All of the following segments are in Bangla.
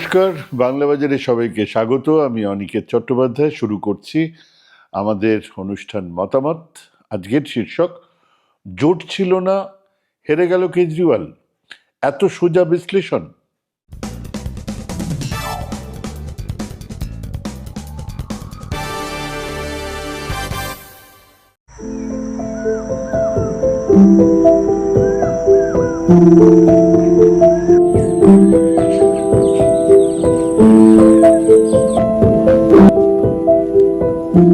নমস্কার, বাংলা বাজারে সবাইকে স্বাগত। আমি অনিকেত চট্টোপাধ্যায়, শুরু করছি আমাদের অনুষ্ঠান মতামত। আজকের শীর্ষক, জোট ছিল না, হেরে গেল কেজরিওয়াল। এত সোজা বিশ্লেষণ। প্রথমেই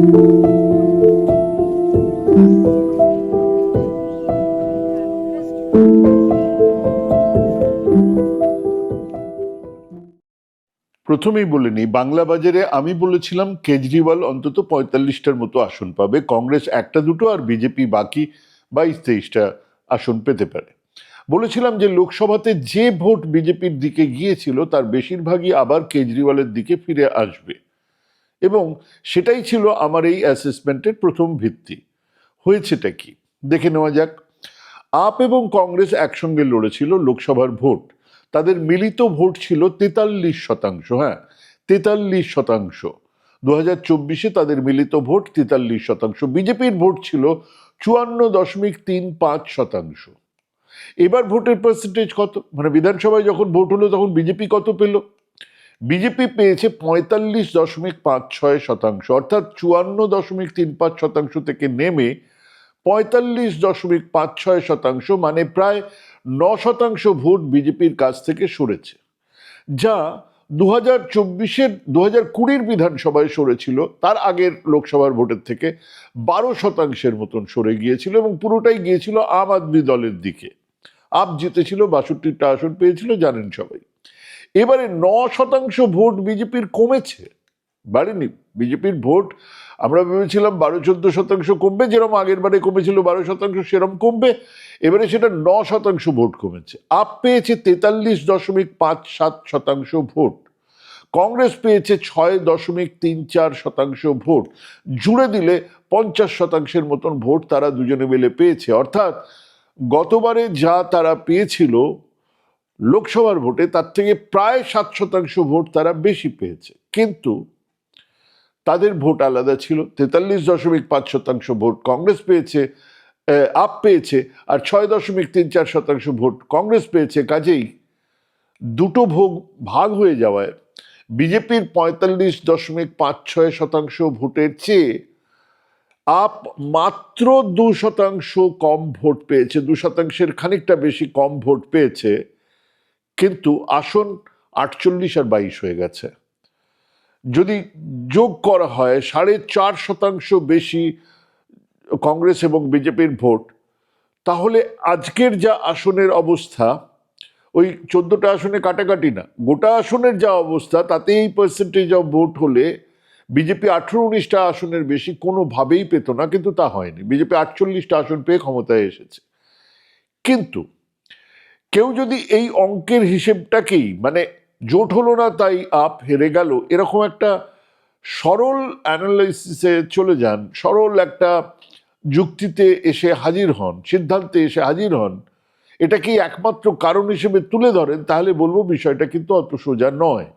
বলে নিই, বাংলা বাজারে আমি বলেছিলাম কেজরিওয়াল অন্তত পঁয়তাল্লিশটার মতো আসন পাবে। কংগ্রেস একটা দুটো আর বিজেপি বাকি বাইশ তেইশটা আসন পেতে পারে। বলেছিলাম যে লোকসভাতে যে ভোট বিজেপির দিকে গিয়েছিল, তার বেশিরভাগই আবার কেজরিওয়ালের দিকে ফিরে আসবে। এবং সেটাই ছিল আমার এই অ্যাসেসমেন্টের প্রথম ভিত্তি। হয়েছেটা কি? দেখে নেওয়া যাক। আপ এবং কংগ্রেস একসঙ্গে লড়েছিল লোকসভার ভোট। তাদের মিলিত ভোট ছিল তেতাল্লিশ শতাংশ হ্যাঁ তেতাল্লিশ শতাংশ। দু হাজার চব্বিশে তাদের মিলিত ভোট তেতাল্লিশ শতাংশ। বিজেপির ভোট ছিল চুয়ান্ন দশমিক তিন পাঁচ শতাংশ। এবার ভোটের পার্সেন্টেজ কত? মানে বিধানসভায় যখন ভোট হলো তখন বিজেপি কত পেল? বিজেপি পেয়েছে পঁয়তাল্লিশ দশমিক পাঁচ ছয় শতাংশ, অর্থাৎ চুয়ান্ন দশমিক তিন পাঁচ শতাংশ থেকে নেমে পঁয়তাল্লিশ দশমিক পাঁচ ছয় শতাংশ মানে প্রায় ন শতাংশ ভোট বিজেপির কাছ থেকে সরেছে, যা দু হাজার চব্বিশের দু হাজার কুড়ির বিধানসভায় সরেছিল, তার আগের লোকসভার ভোটের থেকে বারো শতাংশের মতন সরে গিয়েছিল এবং পুরোটাই গিয়েছিল আম আদমি দলের দিকে। আপ জিতেছিল, বাষট্টিটা আসন পেয়েছিল, জানেন সবাই। এবারে ন শতাংশ ভোট বিজেপির কমেছে, বাড়েনি। বিজেপির ভোট আমরা ভেবেছিলাম বারো চোদ্দ শতাংশ কমবে, যেরকম আগের বারে কমেছিল বারো শতাংশ, সেরকম কমবে। এবারে সেটা ন শতাংশ ভোট কমেছে। আপ পেয়েছে তেতাল্লিশ দশমিক পাঁচ সাত শতাংশ ভোট। কংগ্রেস পেয়েছে ছয় দশমিক তিন চার শতাংশ ভোট। জুড়ে দিলে পঞ্চাশ শতাংশের মতন ভোট তারা দুজনে মিলে পেয়েছে। অর্থাৎ গতবারে যা তারা পেয়েছিল লোকসভার ভোটে তার থেকে প্রায় সাত শতাংশ ভোট তারা বেশি পেয়েছে। কিন্তু তাদের ভোট আলাদা ছিল, তেতাল্লিশ দশমিক পাঁচ শতাংশ ভোট কংগ্রেস পেয়েছে আপ পেয়েছে, আর ছয় দশমিক তিন চার শতাংশ ভোট কংগ্রেস পেয়েছে। কাজেই দুটো ভোগ ভাগ হয়ে যাওয়ায় বিজেপির পঁয়তাল্লিশ দশমিক পাঁচ ছয় শতাংশ ভোটের চেয়ে আপ মাত্র দু শতাংশ কম ভোট পেয়েছে, দু শতাংশের খানিকটা বেশি কম ভোট পেয়েছে। কিন্তু আসন আটচল্লিশ আর বাইশ হয়ে গেছে। যদি যোগ করা হয়, সাড়ে চার শতাংশ বেশি কংগ্রেস এবং বিজেপির ভোট, তাহলে আজকের যা আসনের অবস্থা, ওই চোদ্দটা আসনে কাটাকাটি না। গোটা আসনের যা অবস্থা তাতে এই পার্সেন্টেজ অফ ভোট হলে বিজেপি আঠেরো উনিশটা আসনের বেশি কোনোভাবেই পেত না, কিন্তু তা হয়নি। বিজেপি আটচল্লিশটা আসন পেয়ে ক্ষমতায় এসেছে। কিন্তু কেউ যদি এই অঙ্কের হিসেবটাকেই মানে জোট হলো না তাই আপ হেরে গেল, এরকম একটা সরল অ্যানালাইসিসে চলে যান, সরল একটা যুক্তিতে এসে হাজির হন, সিদ্ধান্তে এসে হাজির হন এটাকেই একমাত্র কারণ হিসেবে তুলে ধরেন, তাহলে বলব বিষয়টা কিন্তু অত সোজা নয়।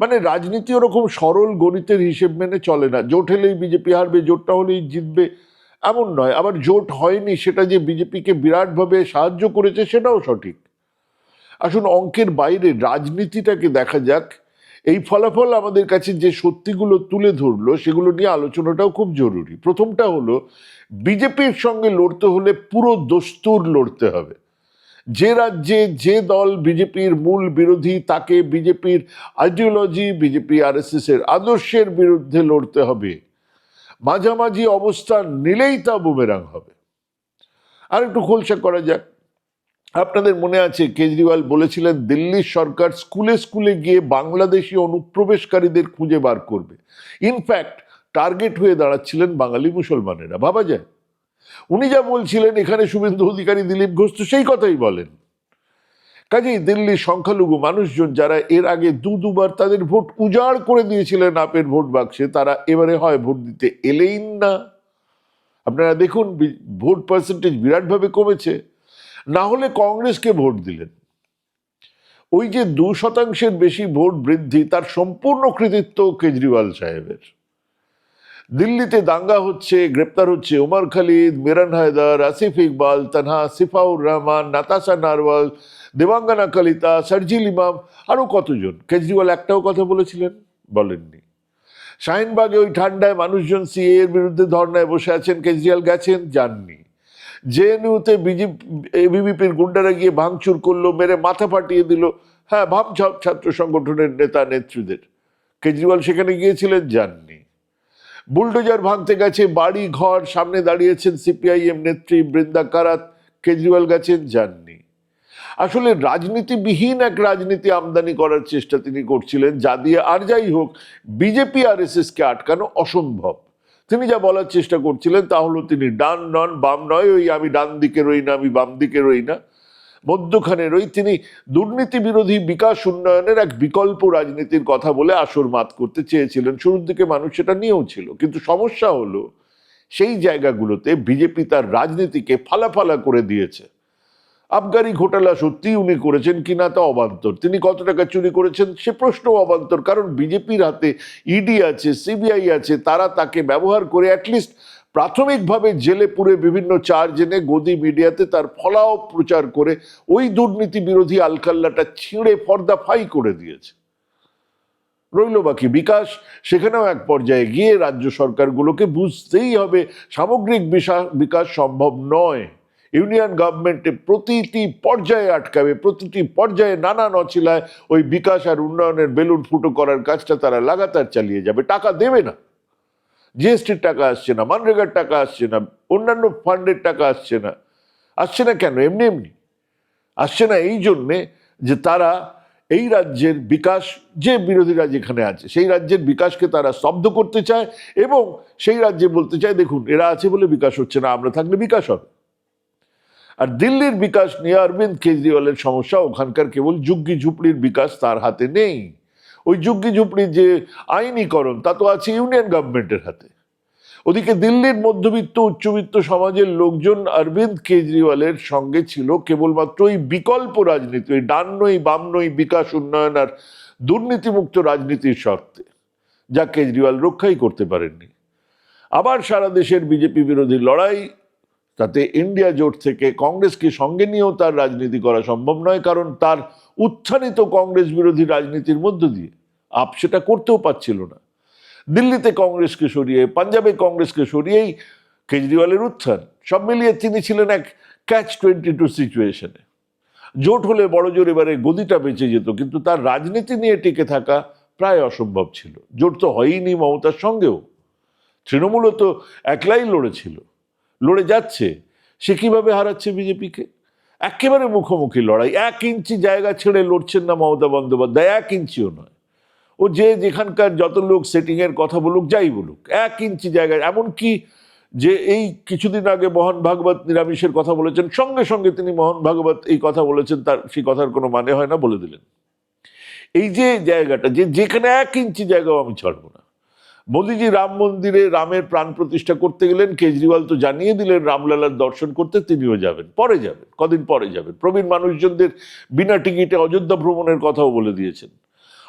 মানে রাজনীতি ওরকম সরল গণিতের হিসেব মেনে চলে না, জোট হলেই বিজেপি হারবে, জোটটা হলেই জিতবে এমন নয়, আবার জোট হয়নি, সেটা যে বিজেপিকে বিরাটভাবে সাহায্য করেছে সেটাও সঠিক। আসুন, অঙ্কের বাইরে রাজনীতিটাকে দেখা যাক। এই ফলাফল আমাদের কাছে যে সত্যিগুলো তুলে ধরলো, সেগুলো নিয়ে আলোচনাটাও খুব জরুরি। প্রথমটা হলো, বিজেপির সঙ্গে লড়তে হলে পুরো দস্তুর লড়তে হবে। যে রাজ্যে যে দল বিজেপির মূল বিরোধী, তাকে বিজেপির আইডিওলজি বিজেপি আর এর আদর্শের বিরুদ্ধে লড়তে হবে। মাঝামাঝি অবস্থান নিলেই তা বুমেরাং হবে। আর একটু খোলসা করা যাক। আপনাদের মনে আছে, কেজরিওয়াল বলেছিলেন দিল্লির সরকার স্কুলে স্কুলে গিয়ে বাংলাদেশি অনুপ্রবেশকারীদের খুঁজে বার করবে। ইনফ্যাক্ট টার্গেট হয়ে দাঁড়াচ্ছিলেন বাঙালি মুসলমানেরা। ভাবা যায়। উনি যা বলছিলেন, এখানে শুভেন্দু অধিকারী, দিলীপ ঘোষ তো সেই কথাই বলেন। কাজেই দিল্লির সংখ্যালঘু মানুষজন যারা এর আগে দু দুবার তাদের ভোট উজাড় করে দিয়েছিলেন আপের ভোট বাক্সে, তারা এবারে হয় ভোট দিতে এলেই না। আপনারা দেখুন ভোট পার্সেন্টেজ বিরাটভাবে কমেছে। না হলে কংগ্রেসকে ভোট দিলেন। ওই যে দু শতাংশের বেশি ভোট বৃদ্ধি, তার সম্পূর্ণ কৃতিত্ব কেজরিওয়াল সাহেবের। দিল্লিতে দাঙ্গা হচ্ছে, গ্রেপ্তার হচ্ছে ওমর খালিদ, মিরান হায়দার, আসিফ ইকবাল, তানহা, সিফাউর রহমান, নাতাশা নারওয়াল দেবাঙ্গানা কালিতা, সার্জিল ইমাম আরও কতজন? কেজরিওয়াল একটাও কথা বলেছিলেন, বলেননি। শাহিনবাগে ওই ঠান্ডায় মানুষজন সিএ এর বিরুদ্ধে ধর্নায় বসে আছেন, কেজরিওয়াল গেছেন, যাননি। জেএনইউতে বিজেপি এবিভিপির গুন্ডারা গিয়ে ভাঙচুর করল, মেরে মাথা ফাটিয়ে দিল হ্যাঁ ভাব ছাত্র সংগঠনের নেতা, নেত্রীদের। কেজরিওয়াল সেখানে গিয়েছিলেন, যাননি। বুলডোজার ভাঙতে গেছে, বাড়ি, ঘর, সামনে দাঁড়িয়েছেন সিপিআইএম নেত্রী বৃন্দা কারাত, কেজরিওয়াল গেছেন, যাননি। আসলে রাজনীতিবিহীন এক রাজনীতি আমদানি করার চেষ্টা তিনি করছিলেন, যা দিয়ে আর যাই হোক, বিজেপি আর এস কে আটকানো অসম্ভব। তিনি যা বলার চেষ্টা করছিলেন তা হলো তিনি ডান নন, বাম নয়, ওই আমি ডান দিকে রই না, আমি বাম দিকে রই না। মধ্যখানে রই তিনি দুর্নীতি বিরোধী বিকাশ উন্নয়নের এক বিকল্প রাজনীতির কথা বলে আসর মাত করতে চেয়েছিলেন। শুরুর দিকে মানুষ সেটা নিয়েও ছিল, কিন্তু সমস্যা হলো সেই জায়গাগুলোতে বিজেপি তার রাজনীতিকে ফালাফালা করে দিয়েছে। আবগারি ঘোটালা সত্যি উনি করেছেন কিনা তা অবান্তর। তিনি কত টাকা চুরি করেছেন সে প্রশ্ন অবান্তর, কারণ বিজেপির হাতে ইডি আছে সিবিআই আছে, তারা তাকে ব্যবহার করে অ্যাটলিস্ট প্রাথমিকভাবে জেলে পুরে বিভিন্ন চার্জ এনে গদি মিডিয়াতে তার ফলাও প্রচার করে ওই দুর্নীতি বিরোধী আলকাল্লাটা ছিঁড়ে পর্দা ফাই করে দিয়েছে। রইল বাকি বিকাশ, সেখানেও এক পর্যায়ে গিয়ে রাজ্য সরকারগুলোকে বুঝতেই হবে সামগ্রিক বিশা- বিকাশ সম্ভব নয়। ইউনিয়ন গভর্নমেন্টে প্রতিটি পর্যায়ে আটকাবে, প্রতিটি পর্যায়ে নানা নছিলায় ওই বিকাশ আর উন্নয়নের বেলুন ফুটো করার কাজটা তারা লাগাতার চালিয়ে যাবে। টাকা দেবে না। জিএসটির টাকা আসছে না, মানরেগার টাকা আসছে না, অন্যান্য ফান্ডের টাকা আসছে না। আসছে না কেন? এমনি এমনি। আসছে না এই জন্যে যে তারা এই রাজ্যের বিকাশ, যে বিরোধীরা যেখানে আছে, সেই রাজ্যের বিকাশকে তারা স্তব্ধ করতে চায় এবং সেই রাজ্যে বলতে চায়, দেখুন, এরা আছে বলে বিকাশ হচ্ছে না, আমরা থাকলে বিকাশ হবে। আর দিল্লির বিকাশ নিয়ে অরবিন্দ কেজরিওয়ালের সমস্যা, ওখানকার কেবল ঝুগ্গি ঝুপড়ির বিকাশ তার হাতে নেই। ওই ঝুগ্গি ঝুপড়ির যে আইনীকরণ, তা তো আছে ইউনিয়ন গভর্নমেন্টের হাতে। ওদিকে দিল্লির মধ্যবিত্ত, উচ্চবিত্ত সমাজের লোকজন অরবিন্দ কেজরিওয়ালের সঙ্গে ছিল, কেবলমাত্র ওই বিকল্প রাজনীতি, ওই ডান নই বাম নই বিকাশ, উন্নয়ন আর দুর্নীতিমুক্ত রাজনীতির শর্তে, যা কেজরিওয়াল রক্ষাই করতে পারেননি। আবার সারা দেশের বিজেপি বিরোধী লড়াই তাতে ইন্ডিয়া জোট থেকে কংগ্রেসকে সঙ্গে নিয়েও তার রাজনীতি করা সম্ভব নয়, কারণ তার উত্থানিত কংগ্রেস বিরোধী রাজনীতির মধ্য দিয়ে আপ সেটা করতেও পারছিল না। দিল্লিতে কংগ্রেসকে সরিয়ে, পাঞ্জাবে কংগ্রেসকে সরিয়েই কেজরিওয়ালের উত্থান, সব মিলিয়ে তিনি ছিলেন এক ক্যাচ টোয়েন্টি টু সিচুয়েশনে জোট হলে বড় জোর এবারে গদিটা বেঁচে যেত, কিন্তু তার রাজনীতি নিয়ে টিকে থাকা প্রায় অসম্ভব ছিল। জোট তো হয়ইনি মমতার সঙ্গেও। তৃণমূলও তো একলাই লড়েছিল। লড়ে যাচ্ছে, সে কীভাবে হারাচ্ছে বিজেপিকে? একেবারে মুখোমুখি লড়াই, এক ইঞ্চি জায়গা ছেড়ে লড়ছেন না মমতা বন্দ্যোপাধ্যায়, এক ইঞ্চিও নয়। ও যে যেখানকার যত লোক সেটিংয়ের কথা বলুক, যাই বলুক, এক ইঞ্চি জায়গায় এমনকি যে এই কিছুদিন আগে মোহন ভাগবত নিরামিষের কথা বলেছেন, সঙ্গে সঙ্গে তিনি মোহন ভাগবত এই কথা বলেছেন, তার সেই কথার কোনো মানে হয় না বলে দিলেন। এই যে জায়গাটা, যে যেখানে এক ইঞ্চি জায়গাও আমি ছাড়বো না। মোদিজি রাম মন্দিরে রামের প্রাণ প্রতিষ্ঠা করতে গেলেন, কেজরিওয়াল তো জানিয়ে দিলেন রামলালার দর্শন করতে তিনিও যাবেন, পরে যাবেন, কদিন পরে যাবেন। প্রবীণ মানুষজনদের বিনা টিকিটে অযোধ্যা ভ্রমণের কথাও বলে দিয়েছেন।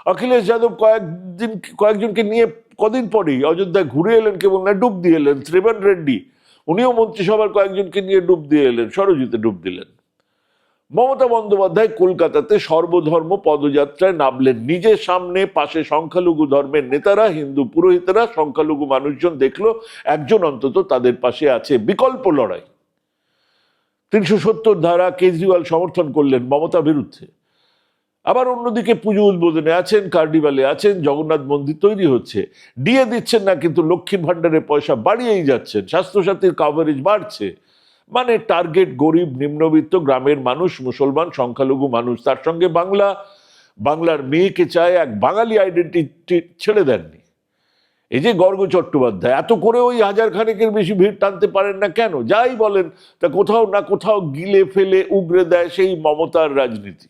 অখিলেশ যাদব কয়েকদিন, কয়েকজনকে নিয়ে কদিন পরেই অযোধ্যায় ঘুরে এলেন, কেবল না, ডুব দিয়ে এলেন। ত্রিবেন রেড্ডি, উনিও মন্ত্রিসভার কয়েকজনকে নিয়ে ডুব দিয়ে এলেন, সরজিতে ডুব দিলেন। মমতা বন্দ্যোপাধ্যায় কলকাতাতে সর্বধর্ম পদযাত্রায় নামলেন। নিজের সামনে পাশে সংখ্যালঘু ধর্মের নেতারা, হিন্দু পুরোহিতরা, সংখ্যালঘু মানুষজন দেখল, একজন অন্তত তাদের পাশে আছে। বিকল্প লড়াই। তিনশো সত্তর ধারা কেজরিওয়াল সমর্থন করলেন মমতা বিরুদ্ধে। আবার অন্যদিকে পুজো উদ্বোধনে আছেন, কার্নিভালে আছেন, জগন্নাথ মন্দির তৈরি হচ্ছে। দিয়ে দিচ্ছেন না, কিন্তু লক্ষ্মীর ভাণ্ডারের পয়সা বাড়িয়েই যাচ্ছেন। স্বাস্থ্যসাথীর কাভারেজ বাড়ছে। মানে টার্গেট গরিব, নিম্নবিত্ত গ্রামের মানুষ, মুসলমান, সংখ্যালঘু মানুষ। তার সঙ্গে বাংলা, বাংলার মেয়েকে চায় এক বাঙালি আইডেন্টিটি ছেড়ে দেননি। এই যে গর্গ চট্টোপাধ্যায়, এত করে ওই হাজার খানেকের বেশি ভিড় টানতে পারেন না কেন? যাই বলেন, তা কোথাও না কোথাও গিলে ফেলে উগরে দেয় সেই মমতার রাজনীতি।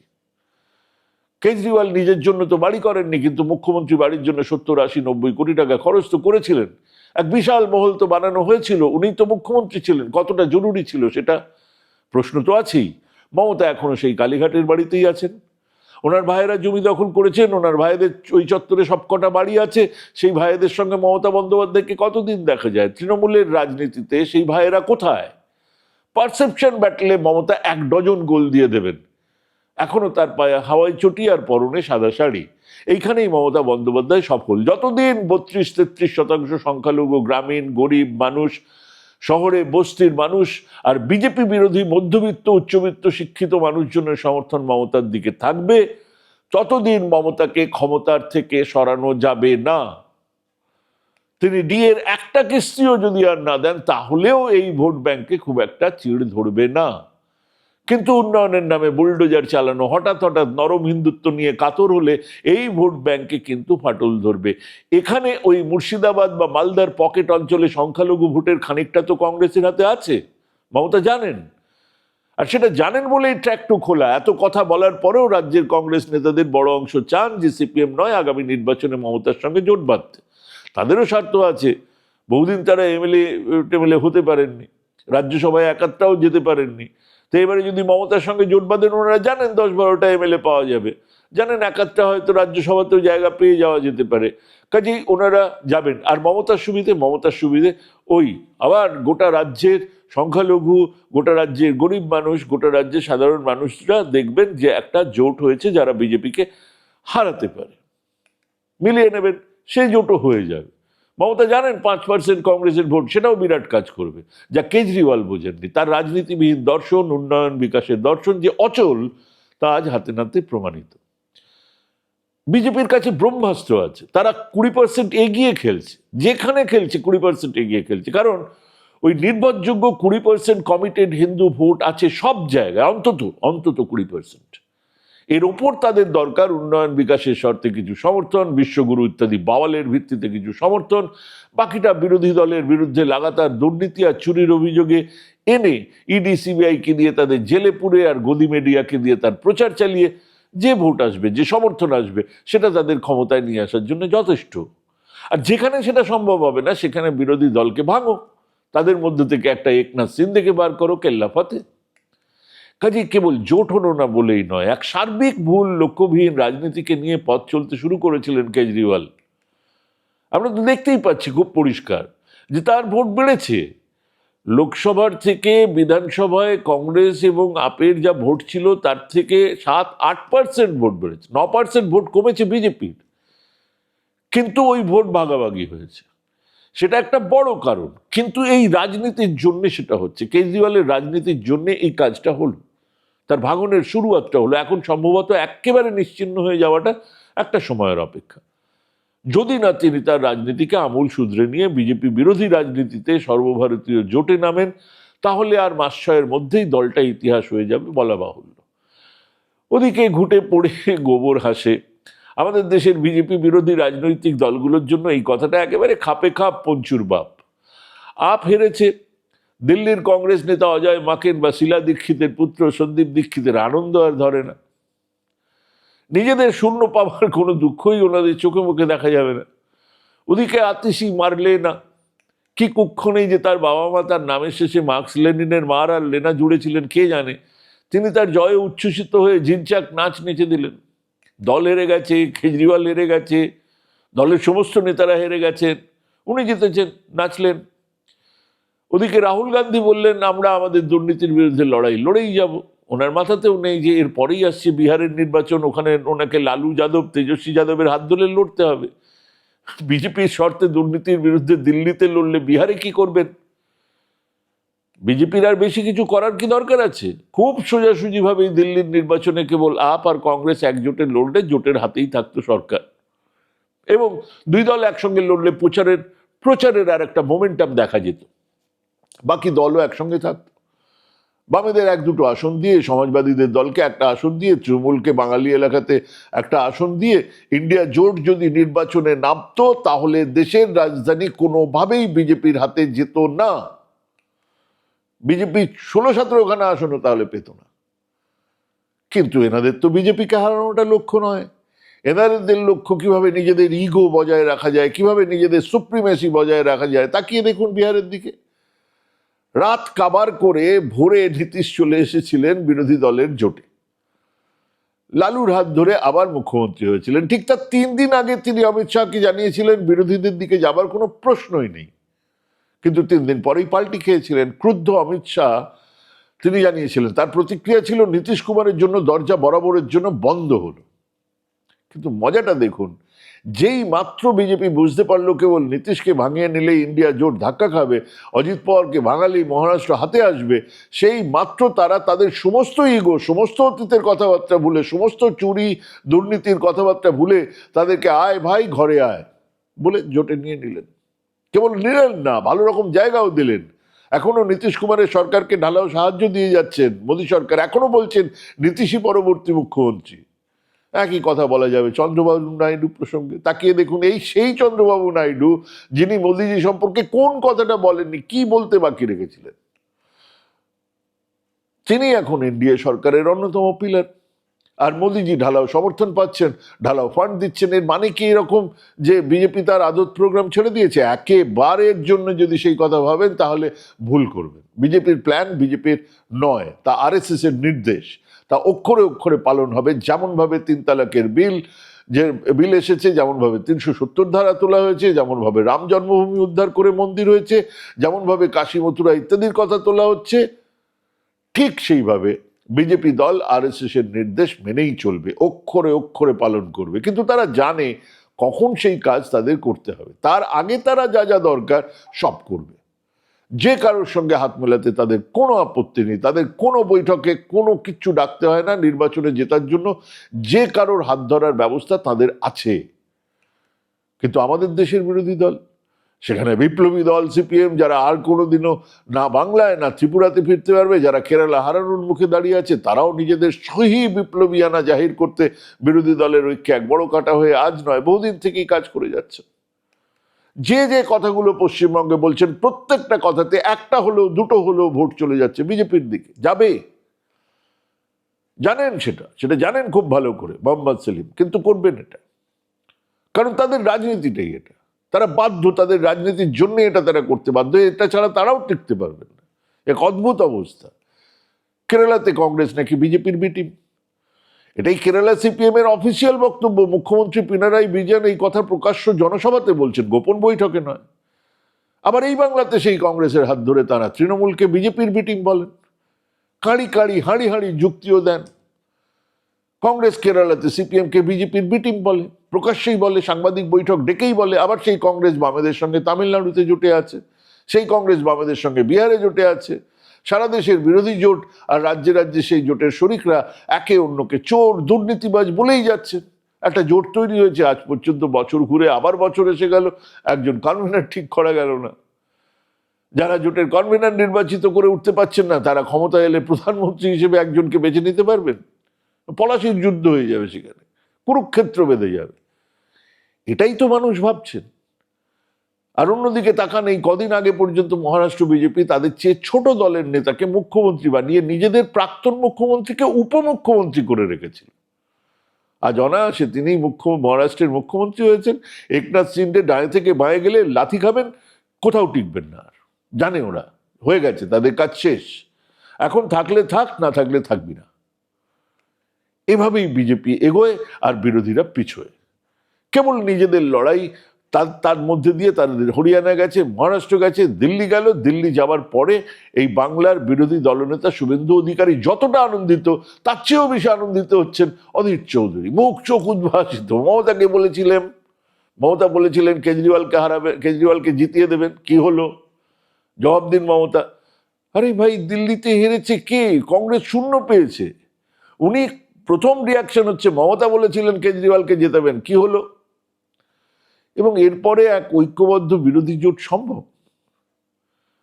কেজরিওয়াল নিজের জন্য তো বাড়ি করেননি, কিন্তু মুখ্যমন্ত্রী বাড়ির জন্য সত্তর আশি নব্বই কোটি টাকা খরচ তো করেছিলেন। এক বিশাল মহল তো বানানো হয়েছিল উনি তো মুখ্যমন্ত্রী ছিলেন। কতটা জরুরি ছিল সেটা প্রশ্ন তো আছেই। মমতা এখনও সেই কালীঘাটের বাড়িতেই আছেন। ওনার ভাইয়েরা জমি দখল করেছেন, ওনার ভাইদের ওই চত্বরে সবকটা বাড়ি আছে। সেই ভাইয়েদের সঙ্গে মমতা বন্দ্যোপাধ্যায়কে কতদিন দেখা যায়? তৃণমূলের রাজনীতিতে সেই ভাইয়েরা কোথায়? পারসেপশন ব্যাটলে মমতা এক ডজন গোল দিয়ে দেবেন। এখনও তার পায়ে হাওয়াই চটি আর পরনে সাদা শাড়ি। এইখানেই মমতা বন্দ্যোপাধ্যায় সফল যতদিন বত্রিশ তেত্রিশ শতাংশ সংখ্যালঘু, গ্রামীণ, গরিব মানুষ, শহরে বস্তির মানুষ আর বিজেপি বিরোধী মধ্যবিত্ত, উচ্চবিত্ত, শিক্ষিত মানুষজনের সমর্থন মমতার দিকে থাকবে, ততদিন মমতাকে ক্ষমতার থেকে সরানো যাবে না। তিনি ডিএর একটা কিস্তিও যদি আর না দেন, তাহলেও এই ভোট ব্যাংকে খুব একটা চিড় ধরবে না। কিন্তু উন্নয়নের নামে বুলডোজার চালানো, হঠাৎ হঠাৎ নরম হিন্দুত্ব নিয়ে কাতর হলে এই ভোট ব্যাংকে কিন্তু ফাটল ধরবে। এখানে ওই মুর্শিদাবাদ বা মালদার পকেট অঞ্চলে সংখ্যালঘু ভোটের খানিকটা তো কংগ্রেসের হাতে আছে। মমতা জানেন? আর সেটা জানেন বলেই ট্র্যাকটু খোলা। এত কথা বলার পরেও রাজ্যের কংগ্রেস নেতাদের বড় অংশ চান যে সিপিএম নয়, আগামী নির্বাচনে মমতার সঙ্গে জোট বাঁধতে। তাদেরও স্বার্থ আছে। বহুদিন তারা এমএলএ, টেমএলএ হতে পারেননি। রাজ্যসভায় একাত্তাও যেতে পারেননি। তো এবারে যদি মমতার সঙ্গে জোট বাঁধেন, ওনারা জানেন দশ বারোটা এমএলএ পাওয়া যাবে। জানেন একাত্তা হয়তো রাজ্যসভাতেও জায়গা পেয়ে যাওয়া যেতে পারে। কাজেই ওনারা যাবেন। আর মমতার সুবিধে মমতার সুবিধে ওই আবার গোটা রাজ্যের সংখ্যালঘু, গোটা রাজ্যের গরিব মানুষ, গোটা রাজ্যের সাধারণ মানুষরা দেখবেন যে একটা জোট হয়েছে যারা বিজেপিকে হারাতে পারে। মিলিয়ে নেবেন, সেই জোটও হয়ে যাবে। মমতা জানেন পাঁচ পার্সেন্ট কংগ্রেসের ভোট, সেটাও বিরাট কাজ করবে। যা কেজরিওয়াল বোঝেননি, তার রাজনীতিবিহীন দর্শন, উন্নয়ন বিকাশের দর্শন যে অচল, তা আজ হাতে নাতে প্রমাণিত। বিজেপির কাছে ব্রহ্মাস্ত্র আছে, তারা কুড়ি পার্সেন্ট এগিয়ে খেলছে, যেখানে খেলছে কুড়ি পার্সেন্ট এগিয়ে খেলছে। কারণ ওই নির্ভরযোগ্য কুড়ি পার্সেন্ট কমিটেড হিন্দু ভোট আছে সব জায়গায়, অন্তত অন্তত কুড়ি পার্সেন্ট এর ওপর তাদের দরকার উন্নয়ন বিকাশের শর্তে কিছু সমর্থন, বিশ্বগুরু ইত্যাদি বাওয়ালের ভিত্তিতে কিছু সমর্থন। বাকিটা বিরোধী দলের বিরুদ্ধে লাগাতার দুর্নীতি আর চুরির অভিযোগে এনে ইডি, সিবিআইকে দিয়ে তাদের জেলে পুরে আর গদি মিডিয়াকে দিয়ে তার প্রচার চালিয়ে যে ভোট আসবে, যে সমর্থন আসবে, সেটা তাদের ক্ষমতায় নিয়ে আসার জন্য যথেষ্ট। আর যেখানে সেটা সম্ভব হবে না, সেখানে বিরোধী দলকে ভাঙো। তাদের মধ্যে থেকে একটা একনাথ সিন্ধেকে বার করো কেল্লাফাতে কাজে কেবল জোট হলো না বলেই নয়, এক সার্বিক ভুল লক্ষ্যবিহীন রাজনীতিকে নিয়ে পথ চলতে শুরু করেছিলেন কেজরিওয়াল। আমরা তো দেখতেই পাচ্ছি খুব পরিষ্কার যে তার ভোট বেড়েছে। লোকসভার থেকে বিধানসভায় কংগ্রেস এবং আপের যা ভোট ছিল তার থেকে সাত, আট পার্সেন্ট ভোট বেড়েছে, ন পার্সেন্ট ভোট কমেছে বিজেপির। কিন্তু ওই ভোট ভাগাভাগি হয়েছে। সেটা একটা বড় কারণ, কিন্তু এই রাজনীতির জন্যে সেটা হচ্ছে, কেজরিওয়ালের রাজনীতির জন্যে এই কাজটা হলো। তার ভাঙনের শুরুয়াতটা হলো, এখন সম্ভবত একেবারে নিশ্চিন্ন হয়ে যাওয়াটা একটা সময়ের অপেক্ষা। যদি না তিনি তার রাজনীতিকে আমূল শুধরে নিয়ে বিজেপি বিরোধী রাজনীতিতে সর্বভারতীয় জোটে নামেন, তাহলে আর মাস ছয়ের মধ্যেই দলটা ইতিহাস হয়ে যাবে বলা বাহুল্য। ওদিকে ঘুটে পড়ে গোবর হাসে, আমাদের দেশের বিজেপি বিরোধী রাজনৈতিক দলগুলোর জন্য এই কথাটা একেবারে খাপে খাপ, পঞ্চুর বাপ। আপ হেরেছে দিল্লির কংগ্রেস নেতা অজয় মাকেন বা শিলা দীক্ষিতের পুত্র সন্দীপ দীক্ষিতের আনন্দ আর ধরে না। নিজেদের শূন্য পাওয়ার কোনো দুঃখই ওনাদের চোখে মুখে দেখা যাবে না। ওদিকে আতিশি মারলে না। কি কুক্ষণেই যে তার বাবা মা, তার নামের শেষে মার্কস লেনিনের মার আর লেনা জুড়েছিলেন কে জানে? তিনি তার জয়ে উচ্ছ্বসিত হয়ে ঝিনচাক নাচ নেচে দিলেন। দল হেরে গেছে, কেজরিওয়াল হেরে গেছে, দলের সমস্ত নেতারা হেরে গেছেন। উনি জিতেছেন, নাচলেন। ওদিকে রাহুল গান্ধী বললেন, আমরা আমাদের দুর্নীতির বিরুদ্ধে লড়াই, লড়েই যাব। ওনার মাথাতেও নেই যে এর পরেই আসছে বিহারের নির্বাচন, ওখানে ওনাকে লালু যাদব, তেজস্বী যাদবের হাত ধরে লড়তে হবে। বিজেপির শর্তে দুর্নীতির বিরুদ্ধে দিল্লিতে লড়লে বিহারে কি করবেন? বিজেপির আর বেশি কিছু করার কি দরকার আছে? খুব সোজাসুজিভাবে এই দিল্লির নির্বাচনে কেবল আপ আর কংগ্রেস একজোটে লড়লে জোটের হাতেই থাকতো সরকার। এবং দুই দল একসঙ্গে লড়লে প্রচারের প্রচারের আর একটা মোমেন্টাম দেখা যেত। বাকি দলও একসঙ্গে থাকতো বামেদের এক দুটো আসন দিয়ে সমাজবাদীদের দলকে একটা আসন দিয়ে, তৃণমূলকে বাঙালি এলাকাতে একটা আসন দিয়ে ইন্ডিয়া জোট যদি নির্বাচনে নামতো, তাহলে দেশের রাজধানী কোনোভাবেই বিজেপির হাতে যেত না। বিজেপি ষোলো সতেরোখানা আসনও তাহলে পেত না। কিন্তু এনাদের তো বিজেপিকে হারানোটা লক্ষ্য নয়। এনাদের লক্ষ্য কীভাবে নিজেদের ইগো বজায় রাখা যায়, কীভাবে নিজেদের সুপ্রিমেসি বজায় রাখা যায়, তাকিয়ে দেখুন বিহারের দিকে। রাত কাবার করে ভোরে নীতিশ চলে এসেছিলেন বিরোধী দলের জোটে। লালুর হাত ধরে আবার মুখ্যমন্ত্রী হয়েছিলেন। ঠিক তার তিন দিন আগে তিনি অমিত শাহকে জানিয়েছিলেন, বিরোধীদের দিকে যাবার কোনো প্রশ্নই নেই। কিন্তু তিন দিন পরেই পাল্টি খেয়েছিলেন ক্রুদ্ধ অমিত শাহ। তিনি জানিয়েছিলেন, তার প্রতিক্রিয়া ছিল, নীতিশ কুমারের জন্য দরজা বরাবরের জন্য বন্ধ হলো। কিন্তু মজাটা দেখুন যেই মাত্র বিজেপি বুঝতে পারল কেবল নীতিশকে ভাঙিয়ে নিলে ইন্ডিয়া জোট ধাক্কা খাবে, অজিত পাওয়ারকে ভাঙালেই মহারাষ্ট্র হাতে আসবে, সেই মাত্র তারা তাদের সমস্ত ইগো সমস্ত অতীতের কথাবার্তা ভুলে, সমস্ত চুরি, দুর্নীতির কথাবার্তা ভুলে তাদেরকে আয় ভাই, ঘরে আয় বলে জোটে নিয়ে নিলেন। কেবল নিলেন না, ভালো রকম জায়গাও দিলেন। এখনও নীতিশ কুমারের সরকারকে ঢালাও সাহায্য দিয়ে যাচ্ছেন। মোদী সরকার এখনও বলছেন, নীতিশই পরবর্তী মুখ্যমন্ত্রী। একই কথা বলা যাবে। চন্দ্রবাবু নাইডু প্রসঙ্গে তাকিয়ে দেখুন, এই সেই চন্দ্রবাবু নাইডু যিনি মোদীজি সম্পর্কে কোন কথাটা বলেননি, কি বলতে বাকি রেখেছিলেন? তিনি এখন এনডিএ সরকারের অন্যতম পিলার আর মোদিজি ঢালাও সমর্থন পাচ্ছেন, ঢালাও ফান্ড দিচ্ছেন, এর মানে কি এরকম যে বিজেপি তার আদত প্রোগ্রাম ছেড়ে দিয়েছে? একেবারের জন্য যদি সেই কথা ভাবেন, তাহলে ভুল করবেন। বিজেপির প্ল্যান বিজেপির নয়, তা আরএসএস এর নির্দেশ। তা অক্ষরে অক্ষরে পালন হবে। যেমনভাবে তিন তালাকের বিল যে বিল এসেছে, যেমনভাবে তিনশো সত্তর ধারা তোলা হয়েছে, যেমনভাবে রাম জন্মভূমি উদ্ধার করে মন্দির হয়েছে, যেমনভাবে কাশী মথুরা ইত্যাদির কথা তোলা হচ্ছে, ঠিক সেইভাবে বিজেপি দল আর এর নির্দেশ মেনেই চলবে, অক্ষরে অক্ষরে পালন করবে। কিন্তু তারা জানে কখন সেই কাজ তাদের করতে হবে। তার আগে তারা যা যা দরকার সব করবে। যে কারোর সঙ্গে হাত মেলাতে তাদের কোনো আপত্তি নেই, তাদের কোনো বৈঠকে কোনো কিচ্ছু ডাকতে হয় না নির্বাচনে জেতার জন্য, যে কারোর হাত ধরার ব্যবস্থা তাদের আছে। কিন্তু আমাদের দেশের বিরোধী দল, সেখানে বিপ্লবী দল, সিপিএম, যারা আর কোনোদিনও না বাংলায়, না ত্রিপুরাতে ফিরতে পারবে, যারা কেরালা হারানোর মুখে দাঁড়িয়ে আছে, তারাও নিজেদের সহি বিপ্লবীয়ানা জাহির করতে বিরোধী দলের ঐক্যে এক বড় কাটা হয়ে আজ নয়, বহুদিন থেকেই কাজ করে যাচ্ছে। যে যে কথাগুলো পশ্চিমবঙ্গে বলছেন, প্রত্যেকটা কথাতে একটা হলেও, দুটো হলেও ভোট চলে যাচ্ছে বিজেপির দিকে। যাবে। জানেন সেটা। সেটা জানেন খুব ভালো করে, মোহাম্মদ সেলিম। কিন্তু করবেন এটা। কারণ তাদের রাজনীতিটাই এটা। তারা বাধ্য, তাদের রাজনীতির জন্য এটা তারা করতে বাধ্য। এটা ছাড়া তারাও টিকতে পারবেন না। এক অদ্ভুত অবস্থা। কেরালাতে কংগ্রেস নাকি বিজেপির বি এটাই কেরালা সিপিএম এর অফিসিয়াল বক্তব্য। মুখ্যমন্ত্রী পিনারাই বিজয়ন এই কথা প্রকাশ্য জনসভাতে বলছেন, গোপন বৈঠকে নয়। আবার এই বাংলাতে সেই কংগ্রেসের হাত ধরে তারা তৃণমূলকে বিজেপির বি টিম বলেন। কাঁড়ি কাঁড়ি, হাঁড়ি হাঁড়ি যুক্তিও দেন। কংগ্রেস কেরালাতে সিপিএমকে বিজেপির বি টিম বলে, প্রকাশ্যেই বলে, সাংবাদিক বৈঠক ডেকেই বলে, আবার সেই কংগ্রেস বামেদের সঙ্গে তামিলনাড়ুতে জুটে আছে, সেই কংগ্রেস বামেদের সঙ্গে বিহারে জুটে আছে সারা দেশের বিরোধী জোট আর রাজ্যে রাজ্যে সেই জোটের শরিকরা একে অন্যকে চোর, দুর্নীতিবাজ বলেই যাচ্ছে একটা জোট তৈরি হয়েছে, আজ পর্যন্ত বছর ঘুরে আবার বছর এসে গেল, একজন কনভেনার ঠিক করা গেল না। যারা জোটের কনভেনার নির্বাচিত করে উঠতে পারছেন না, তারা ক্ষমতা এলে প্রধানমন্ত্রী হিসেবে একজনকে বেছে নিতে পারবেন? পলাশির যুদ্ধ হয়ে যাবে সেখানে, কুরুক্ষেত্র বেঁধে যাবে। এটাই তো মানুষ ভাবছেন। আর অন্যদিকে তাকান, এই কদিন আগে পর্যন্ত মহারাষ্ট্র বিজেপি তাদের চেয়ে ছোট দলের নেতাকে মুখ্যমন্ত্রী বানিয়ে নিজেদের প্রাক্তন মুখ্যমন্ত্রীকে উপমুখ্যমন্ত্রী করে রেখেছিল। আজ অনায়াসে তিনি মুখ্য, মহারাষ্ট্রের মুখ্যমন্ত্রী হয়েছেন। একনাথ সিন্ডে ডায়ে থেকে বাঁয়ে গেলে লাথি খাবেন, কোথাও টিকবেন না আর। জানে ওরা, হয়ে গেছে, তাদের কাজ শেষ। এখন থাকলে থাক, না থাকলে থাকবি না। এভাবেই বিজেপি এগোয় আর বিরোধীরা পিছোয়। কেবল নিজেদের লড়াই তার তার মধ্যে দিয়ে তাদের হরিয়ানা গেছে, মহারাষ্ট্র গেছে, দিল্লি গেল, দিল্লি যাওয়ার পরে এই বাংলার বিরোধী দলনেতা শুভেন্দু অধিকারী যতটা আনন্দিত, তার চেয়েও বেশি আনন্দিত হচ্ছেন অধীর চৌধুরী। মুখ, চোখ উদ্ভাসিত। মমতাকে বলেছিলেন, মমতা বলেছিলেন, কেজরিওয়ালকে হারাবে, কেজরিওয়ালকে জিতিয়ে দেবেন। কি হলো? জবাব দিন মমতা। আরে ভাই, দিল্লিতে হেরেছে কে? কংগ্রেস শূন্য পেয়েছে। উনি প্রথম রিয়াকশন হচ্ছে, মমতা বলেছিলেন, কেজরিওয়ালকে জেতাবেন। কি হলো? এবং এরপরে এক ঐক্যবদ্ধ বিরোধী জোট সম্ভব।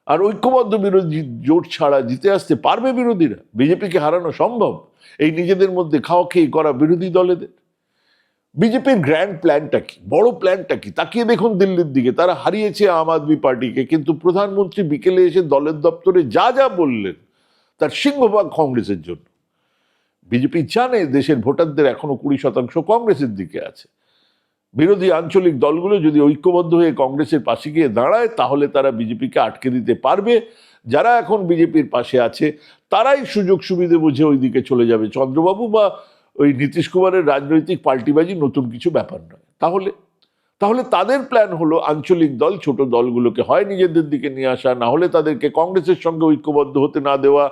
আর ঐক্যবদ্ধ বিরোধী জোট ছাড়া জিতে আসতে পারবে বিরোধীরা? বিজেপিকে হারানো সম্ভব? এই নিজেদের মধ্যে খাওয়া খেয়ে করা বিরোধী দলেদের? বিজেপির গ্র্যান্ড প্ল্যানটা কি? বড় প্ল্যানটা কি? তাকিয়ে দেখুন দিল্লির দিকে। তারা হারিয়েছে আম আদমি পার্টিকে, কিন্তু প্রধানমন্ত্রী বিকেলে এসে দলের দপ্তরে যা যা বললেন, তার সিংহভাগ কংগ্রেসের জন্য। বিজেপি জানে দেশের ভোটারদের এখনও কুড়ি শতাংশ কংগ্রেসের দিকে আছে। বিরোধী আঞ্চলিক দলগুলো যদি ঐক্যবদ্ধ হয়ে কংগ্রেসের পাশে গিয়ে দাঁড়ায়, তাহলে তারা বিজেপিকে আটকে দিতে পারবে। যারা এখন বিজেপির পাশে আছে, তারাই সুযোগ সুবিধে বুঝে ওই দিকে চলে যাবে। চন্দ্রবাবু বা ওই নীতিশ কুমারের রাজনৈতিক পাল্টিবাজি নতুন কিছু ব্যাপার নয়। তাহলে তাহলে তাদের প্ল্যান হলো আঞ্চলিক দল, ছোট দলগুলোকে হয় নিজেদের দিকে নিয়ে আসা, না হলে তাদেরকে কংগ্রেসের সঙ্গে ঐক্যবদ্ধ হতে না দেওয়া।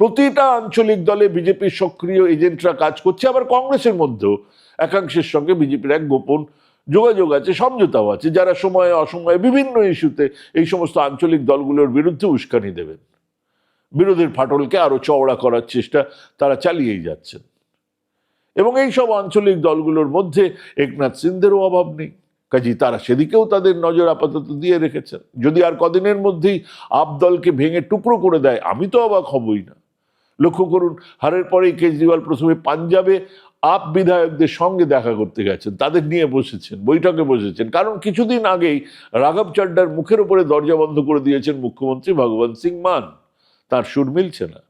প্রতিটা আঞ্চলিক দলে বিজেপির সক্রিয় এজেন্টরা কাজ করছে, আবার কংগ্রেসের মধ্যেও। একাংশের সঙ্গে বিজেপির এক গোপন যোগাযোগ আছে, সমঝোতাও আছে, যারা সময়ে অসময়ে বিভিন্ন ইস্যুতে এই সমস্ত আঞ্চলিক দলগুলোর বিরুদ্ধে উস্কানি দেবেন। বিরোধীর ফাটলকে আরও চওড়া করার চেষ্টা তারা চালিয়েই যাচ্ছেন। এবং এই সব আঞ্চলিক দলগুলোর মধ্যে একনাথ সিন্ধেরও অভাব নেই কাজী তারা সেদিকেও তাদের নজর আপাতত দিয়ে রেখেছেন। যদি আর কদিনের মধ্যেই আপ দলকে ভেঙে টুকরো করে দেয়, আমি তো অবাক হবই না। লক্ষ্য করুন, হারের পরেই কেজরিওয়াল প্রথমে পাঞ্জাবে আপ বিধায়কদের সঙ্গে দেখা করতে গেছেন, তাদের নিয়ে বসেছেন, বৈঠকে বসেছেন। কারণ কিছুদিন আগেই রাঘব চাড্ডার মুখের উপরে দরজা বন্ধ করে দিয়েছেন মুখ্যমন্ত্রী ভগবন্ত সিং মান। তার সুর মিলছে না।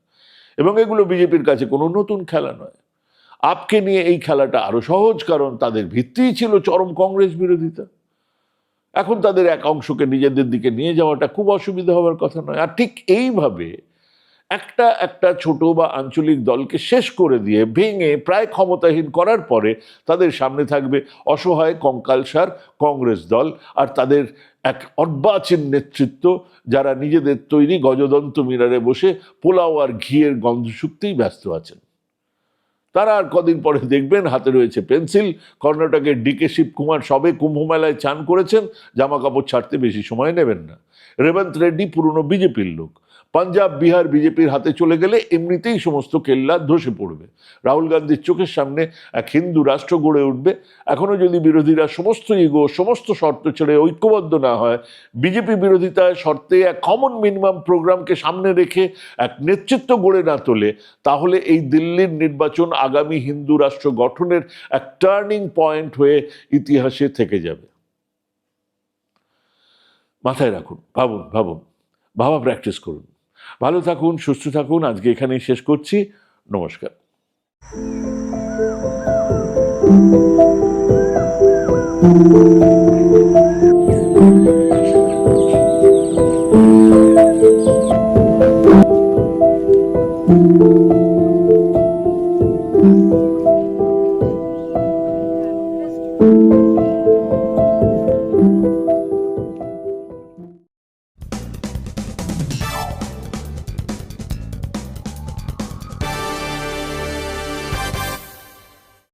এবং এগুলো বিজেপির কাছে কোনো নতুন খেলা নয়। আপকে নিয়ে এই খেলাটা আরও সহজ, কারণ তাদের ভিত্তিই ছিল চরম কংগ্রেস বিরোধিতা। এখন তাদের এক অংশকে নিজেদের দিকে নিয়ে যাওয়াটা খুব অসুবিধা হওয়ার কথা নয়। আর ঠিক এইভাবে একটা একটা ছোট বা আঞ্চলিক দলকে শেষ করে দিয়ে ভেঙে প্রায় ক্ষমতাহীন করার পরে তাদের সামনে থাকবে অসহায় কঙ্কালসার কংগ্রেস দল আর তাদের এক অর্বাচীন নেতৃত্ব যারা নিজেদের তৈরি গজদন্ত মিরারে বসে পোলাও আর ঘিয়ের গন্ধ শুকতেই ব্যস্ত আছেন। তারা আর কদিন পরে দেখবেন হাতে রয়েছে পেন্সিল, কর্ণাটকের ডিকে শিবকুমার সবে কুম্ভমেলায় চান করেছেন জামা কাপড় ছাড়তে বেশি সময় নেবেন না। রেবন্ত রেড্ডি পুরনো বিজেপির লোক। পাঞ্জাব, বিহার, বিজেপির হাতে চলে গেলে এমনিতেই সমস্ত কেল্লা ধসে পড়বে। রাহুল গান্ধীর চোখের সামনে এক হিন্দু রাষ্ট্র গড়ে উঠবে। এখনও যদি বিরোধীরা সমস্ত ইগো, সমস্ত শর্ত ছেড়ে ঐক্যবদ্ধ না হয়, বিজেপি বিরোধিতায় শর্তে এক কমন মিনিমাম প্রোগ্রামকে সামনে রেখে এক নেতৃত্ব গড়ে না তোলে, তাহলে এই দিল্লির নির্বাচন আগামী হিন্দু রাষ্ট্র গঠনের এক টার্নিং পয়েন্ট হয়ে ইতিহাসে থেকে যাবে। মাথায় রাখুন, ভাবুন ভাবুন ভাবা প্র্যাকটিস করুন। ভালো থাকুন সুস্থ থাকুন। আজকে এখানেই শেষ করছি। নমস্কার।